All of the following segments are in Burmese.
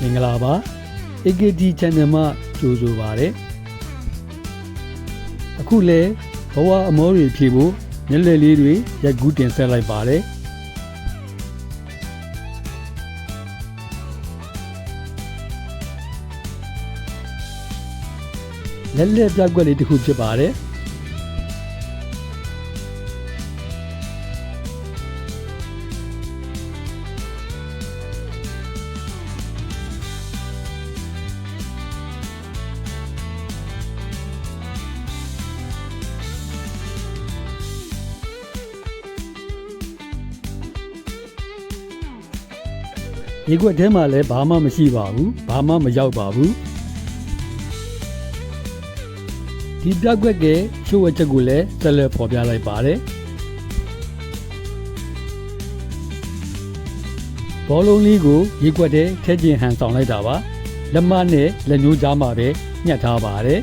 မင်္ဂလာပါ AKT Channel မှာကြိုဆိုပါရစေအခုလဲဘဝအမောတွေဖြေဖို့မျက်လက်လေးတွေရက်ကူးတင်ဆက်လိုက်ပါတယ်လက်လက်ပြက်ကွက်လေးတစ်ခုဖြစ်ပါတယ် ရေခွက်ထဲမှာလည်းဘာမှမရှိပါဘူးဘာမှမရောက်ပါဘူးဒီပြက်ကွက်ကချိုးဝက်ချက်ကိုလည်းဆက်လက်ပေါ်ပြလိုက်ပါတယ်ဘောလုံးလေးကိုရေခွက်ထဲထည့်ကျင်ဟန်ဆောင်လိုက်တာပါလက်မနဲ့လက်ညှိုးကြားမှာပဲညှက်ထားပါတယ်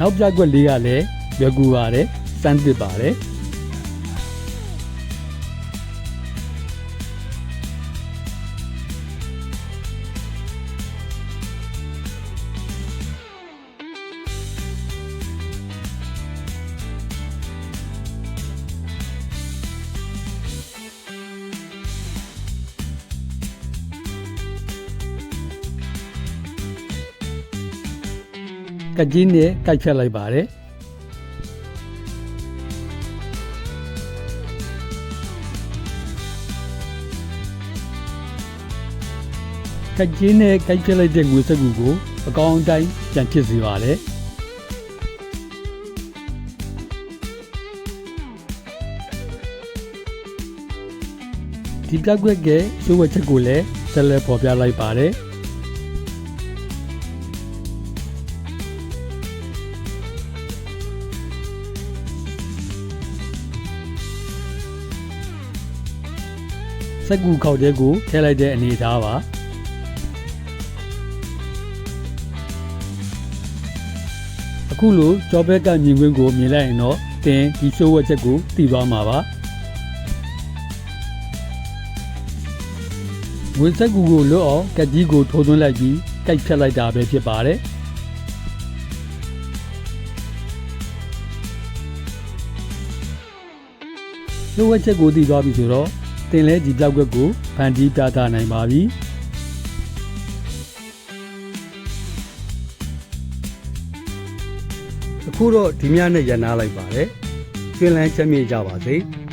နောက်ပြကွက်လေးကလည်းရွယ်ကူပါတယ်စမ်းသစ်ပါတယ် ကကြီးနဲ့ကြိုက်ဖြတ်လိုက်ပါတယ်ကကြီးနဲ့ကြိုက်ဖြတ်လိုက်တဲ့ငွေစက်ကူကိုအကောင်းအတိုင်းပြန်ဖြစ်စေပါတယ်ဒီပြက်ကွက်ကရှိုးဝက်ချက်ကိုလည်းဆက်လက်ပေါ်ပြလိုက်ပါတယ် စက်ကူခောက်တဲ့ကိုထည့်လိုက်တဲ့အနေအထားပါအခုလိုကြောဘက်ကမြင်ကွင်းကိုမြင်လိုက်ရင်တော့တင်ဒီရှိုးဝက်ချက်ကိုတည်သွားမှာပါငွေစက်ကူကိုလွတ်အောင်ကက်ကြီးကိုထိုးသွင်းလိုက်ပြီးကြိုက်ဖြတ်လိုက်တာပဲဖြစ်ပါတယ်ရှိုးဝက်ချက်ကိုတည်သွားပြီဆိုတော့ တင်လဲဒီပြောက်ကွက်ကိုဖန်တီးပြသနိုင်ပါပြီအခုတော့ဒီမြနဲ့ရန်နာလိုက်ပါတယ်ကျွင်းလန်းချက်မြေ့ကြပါစေ။